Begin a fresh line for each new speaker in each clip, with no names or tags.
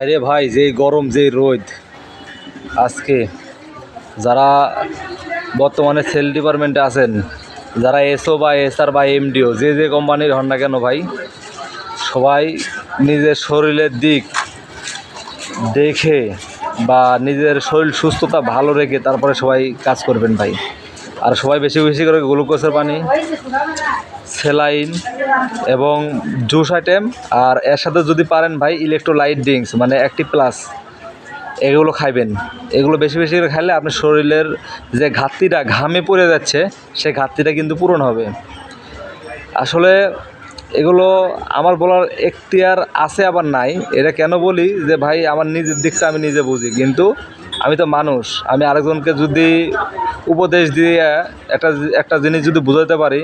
আরে ভাই যে গরম যে রোদ। আজকে যারা বর্তমানে সেল ডিপার্টমেন্টে আছেন, যারা এসও বা এসআর বা এমডিও, যে যে কোম্পানির হন না কেন ভাই, সবাই নিজের শরীরের দিক দেখে বা নিজের শরীর সুস্থতা ভালো রেখে তারপরে সবাই কাজ করবেন ভাই। আর সবাই বেশি বেশি করে গ্লুকোজের পানি, সেলাইন এবং জুস আইটেম। আর এর সাথে যদি পারেন ভাই ইলেকট্রোলাইট ড্রিঙ্কস মানে অ্যাক্টিভ প্লাস এগুলো খাইবেন। এগুলো বেশি বেশি করে খাইলে আপনার শরীরের যে ঘাটতিটা, ঘামে পড়ে যাচ্ছে, সেই ঘাটতিটা কিন্তু পূরণ হবে। আসলে এগুলো আমার বলার এখতিয়ার আছে আবার নাই। এটা কেন বলি যে ভাই আমার নিজের দিকটা আমি নিজে বুঝি। কিন্তু আমি তো মানুষ, আমি আরেকজনকে যদি উপদেশ দিয়ে একটা একটা জিনিস যদি বুঝাতে পারি,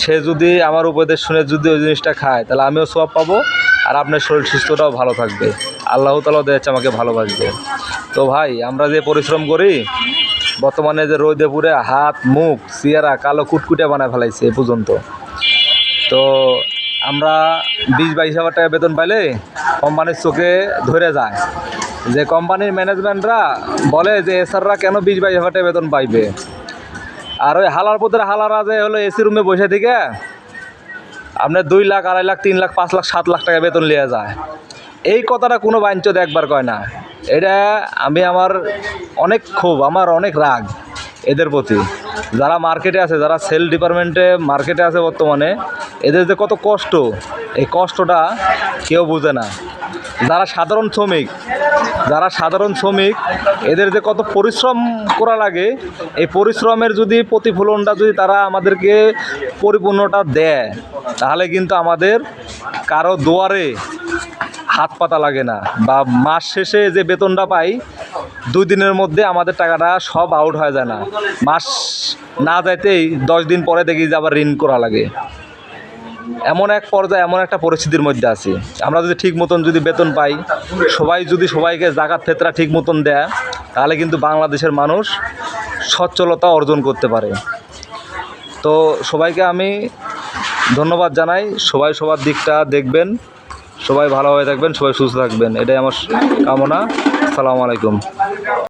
সে যদি আমার উপদেশ শুনে যদি ওই জিনিসটা খায়, তাহলে আমিও সব পাবো আর আপনার শরীর সুস্থটাও ভালো থাকবে। আল্লাহ তালাও দেখছে আমাকে ভালোবাসবে। তো ভাই, আমরা যে পরিশ্রম করি, বর্তমানে যে রোদে পুরে হাত, মুখ চেয়ারা কালো কুটকুটে বানায় ফেলাইছে এ পর্যন্ত। তো আমরা বিশ বাইশ হাজার টাকা বেতন পাইলে কোম্পানির চোখে ধরে যায়। যে কোম্পানির ম্যানেজমেন্টরা বলে যে এসাররা কেন বিশ বাইশ হাজার টাকা বেতন পাইবে? আর ওই হালার পথের হালারা যে হলো এসি রুমে বসে থেকে আপনার দুই লাখ, আড়াই লাখ, তিন লাখ, পাঁচ লাখ, সাত লাখ টাকা বেতন লিয়ে যায়। এই কথাটা কোনো বাঞ্চদ একবার কয় না। এটা আমি আমার অনেক ক্ষোভ, আমার অনেক রাগ এদের প্রতি। যারা মার্কেটে আছে, যারা সেল ডিপার্টমেন্টে মার্কেটে আছে বর্তমানে এদের যে কত কষ্ট, এই কষ্টটা কেউ বুঝে না। যারা সাধারণ শ্রমিক, যারা সাধারণ শ্রমিক, এদের যে কত পরিশ্রম করা লাগে, এই পরিশ্রমের যদি প্রতিফলনটা যদি তারা আমাদেরকে পরিপূর্ণটা দেয়, তাহলে কিন্তু আমাদের কারও দুয়ারে হাত পাতা লাগে না বা মাস শেষে যে বেতনটা পাই, দুই দিনের মধ্যে আমাদের টাকাটা সব আউট হয়ে যায় না। মাস না যাইতেই দশ দিন পরে দেখি যে আবার ঋণ করা লাগে। এমন এক পর্যায়ে এমন একটা পরিস্থিতির মধ্যে আছি। আমরা যদি ঠিক মতন যদি বেতন পাই, সবাই যদি সবাইকে জাকাত ফেতরা ঠিক মতন দেয়, তাহলে কিন্তু বাংলাদেশের মানুষ সচ্ছলতা অর্জন করতে পারে। তো সবাইকে আমি ধন্যবাদ জানাই। সবাই সবার দিকটা দেখবেন, সবাই ভালোভাবে থাকবেন, সবাই সুস্থ থাকবেন। এটাই আমার কামনা। আসসালামু আলাইকুম।